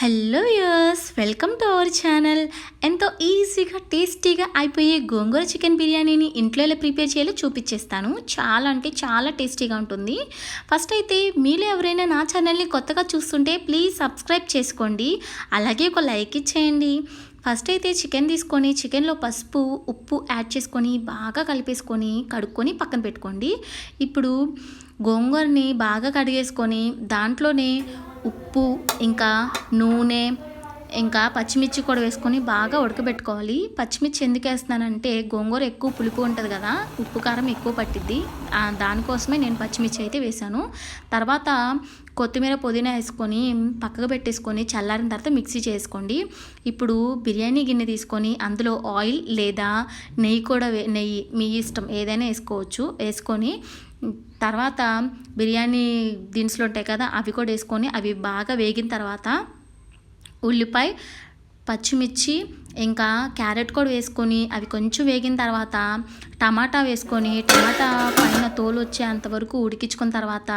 Hello యర్స్ welcome to our channel ఎంతో ఈజీగా టేస్టీగా అయిపోయే గోంగూర చికెన్ బిర్యానీని ఇంట్లో ఎలా ప్రిపేర్ చేయాలో చూపించేస్తాను. చాలా అంటే చాలా టేస్టీగా ఉంటుంది. ఫస్ట్ అయితే మీలో ఎవరైనా నా ఛానల్ని కొత్తగా చూస్తుంటే ప్లీజ్ సబ్స్క్రైబ్ చేసుకోండి. అలాగే ఒక లైక్ ఇచ్చేయండి. ఫస్ట్ అయితే చికెన్ తీసుకొని చికెన్లో పసుపు ఉప్పు యాడ్ చేసుకొని బాగా కలిపేసుకొని కడుక్కొని పక్కన పెట్టుకోండి. ఇప్పుడు గోంగూరని బాగా కడిగేసుకొని దాంట్లోనే ఉప్పు ఇంకా నూనె ఇంకా పచ్చిమిర్చి కూడా వేసుకొని బాగా ఉడకబెట్టుకోవాలి. పచ్చిమిర్చి ఎందుకు వేస్తున్నానంటే గోంగూర ఎక్కువ పులుపు ఉంటుంది కదా ఉప్పు కారం ఎక్కువ పట్టిద్ది. దానికోసమే నేను పచ్చిమిర్చి అయితే వేసాను తర్వాత కొత్తిమీర పుదీనా వేసుకొని పక్కకు పెట్టేసుకొని చల్లారిన తర్వాత మిక్సీ చేసుకోండి. ఇప్పుడు బిర్యానీ గిన్నె తీసుకొని అందులో ఆయిల్ లేదా నెయ్యి కూడా వే నెయ్యి మీ ఇష్టం ఏదైనా వేసుకోవచ్చు. వేసుకొని తర్వాత బిర్యానీ దినుసులు ఉంటాయి కదా అవి కూడా వేసుకొని అవి బాగా వేగిన తర్వాత ఉల్లిపాయ పచ్చిమిర్చి ఇంకా క్యారెట్ కూడా వేసుకొని అవి కొంచెం వేగిన తర్వాత టమాటా వేసుకొని టమాటా పైన తోలు వచ్చేంత వరకు ఉడికించుకున్న తర్వాత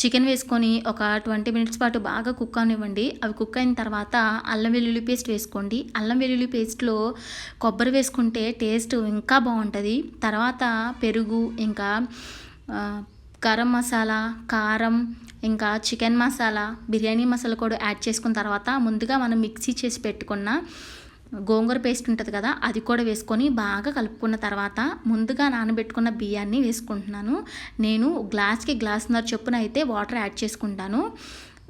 చికెన్ వేసుకొని ఒక ట్వంటీ మినిట్స్ పాటు బాగా కుక్ అనివ్వండి అవి కుక్ అయిన తర్వాత అల్లం వెల్లుల్లి పేస్ట్ వేసుకోండి. అల్లం వెల్లుల్లి పేస్ట్లో కొబ్బరి వేసుకుంటే టేస్ట్ ఇంకా బాగుంటుంది. తర్వాత పెరుగు ఇంకా గరం మసాలా కారం ఇంకా చికెన్ మసాలా బిర్యానీ మసాలా కూడా యాడ్ చేసుకున్న తర్వాత ముందుగా మనం మిక్సీ చేసి పెట్టుకున్న గోంగూర పేస్ట్ ఉంటుంది కదా అది కూడా వేసుకొని బాగా కలుపుకున్న తర్వాత ముందుగా నానబెట్టుకున్న బియ్యాన్ని వేసుకుంటున్నాను. నేను గ్లాస్కి గ్లాస్న్నర చొప్పున అయితే వాటర్ యాడ్ చేసుకుంటాను.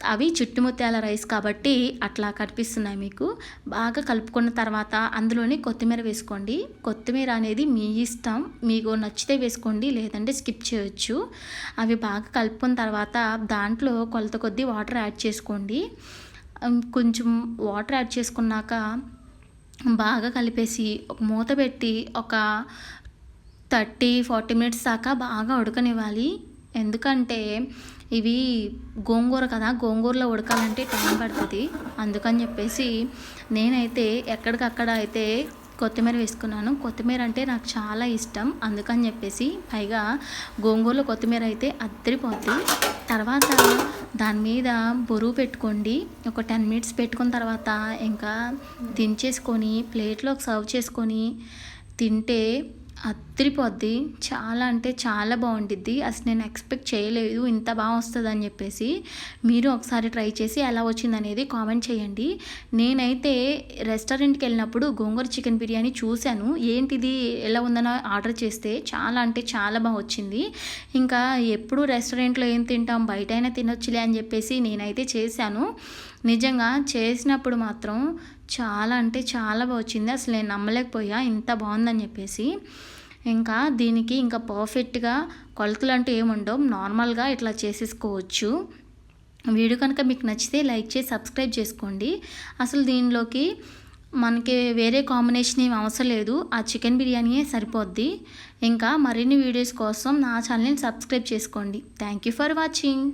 అవి చుట్టుముత్యాల రైస్ కాబట్టి అట్లా కనిపిస్తున్నాయి మీకు. బాగా కలుపుకున్న తర్వాత అందులోనే కొత్తిమీర వేసుకోండి. కొత్తిమీర అనేది మీ ఇష్టం. మీకు నచ్చితే వేసుకోండి లేదంటే స్కిప్ చేయొచ్చు. అవి బాగా కలుపుకున్న తర్వాత దాంట్లో కొలత కొద్దీ వాటర్ యాడ్ చేసుకోండి. కొంచెం వాటర్ యాడ్ చేసుకున్నాక బాగా కలిపేసి ఒక మూత పెట్టి ఒక థర్టీ ఫార్టీ మినిట్స్ దాకా బాగా ఉడకనివ్వాలి. ఎందుకంటే ఇవి గోంగూర కదా గోంగూరలో ఉడకాలంటే టైం పడుతుంది. అందుకని చెప్పేసి నేనైతే ఎక్కడికక్కడ అయితే కొత్తిమీర వేసుకున్నాను. కొత్తిమీర అంటే నాకు చాలా ఇష్టం. అందుకని చెప్పేసి పైగా గోంగూరలో కొత్తిమీర అయితే అద్దరిపోద్ది. తర్వాత దాని మీద బరువు పెట్టుకోండి. ఒక టెన్ మినిట్స్ పెట్టుకున్న తర్వాత ఇంకా దించేసుకొని ప్లేట్లోకి సర్వ్ చేసుకొని తింటే అత్తిరిపోద్ది చాలా అంటే చాలా బాగుండిద్ది. అసలు నేను ఎక్స్పెక్ట్ చేయలేదు. ఇంత బాగా వస్తుంది అని చెప్పేసి మీరు ఒకసారి ట్రై చేసి ఎలా వచ్చింది అనేది కామెంట్ చేయండి. నేనైతే రెస్టారెంట్కి వెళ్ళినప్పుడు గోంగూర చికెన్ బిర్యానీ చూశాను. ఏంటిది? ఎలా ఉందని ఆర్డర్ చేస్తే చాలా అంటే చాలా బాగా వచ్చింది. ఇంకా ఎప్పుడు రెస్టారెంట్లో ఏం తింటాం? బయట అయినా తినొచ్చులే అని చెప్పేసి నేనైతే చేశాను. నిజంగా చేసినప్పుడు మాత్రం చాలా అంటే చాలా బాగా వచ్చింది. అసలు నేను నమ్మలేకపోయా. ఇంత బాగుందని చెప్పేసి. ఇంకా దీనికి ఇంకా పర్ఫెక్ట్గా కొలతలు అంటూ ఏముండవు నార్మల్గా ఇట్లా చేసేసుకోవచ్చు. వీడియో కనుక మీకు నచ్చితే లైక్ చేసి సబ్స్క్రైబ్ చేసుకోండి. అసలు దీనిలోకి మనకి వేరే కాంబినేషన్ ఏం అవసరం లేదు. ఆ చికెన్ బిర్యానీయే సరిపోద్ది. ఇంకా మరిన్ని వీడియోస్ కోసం నా ఛానల్ని సబ్స్క్రైబ్ చేసుకోండి. Thank you for watching.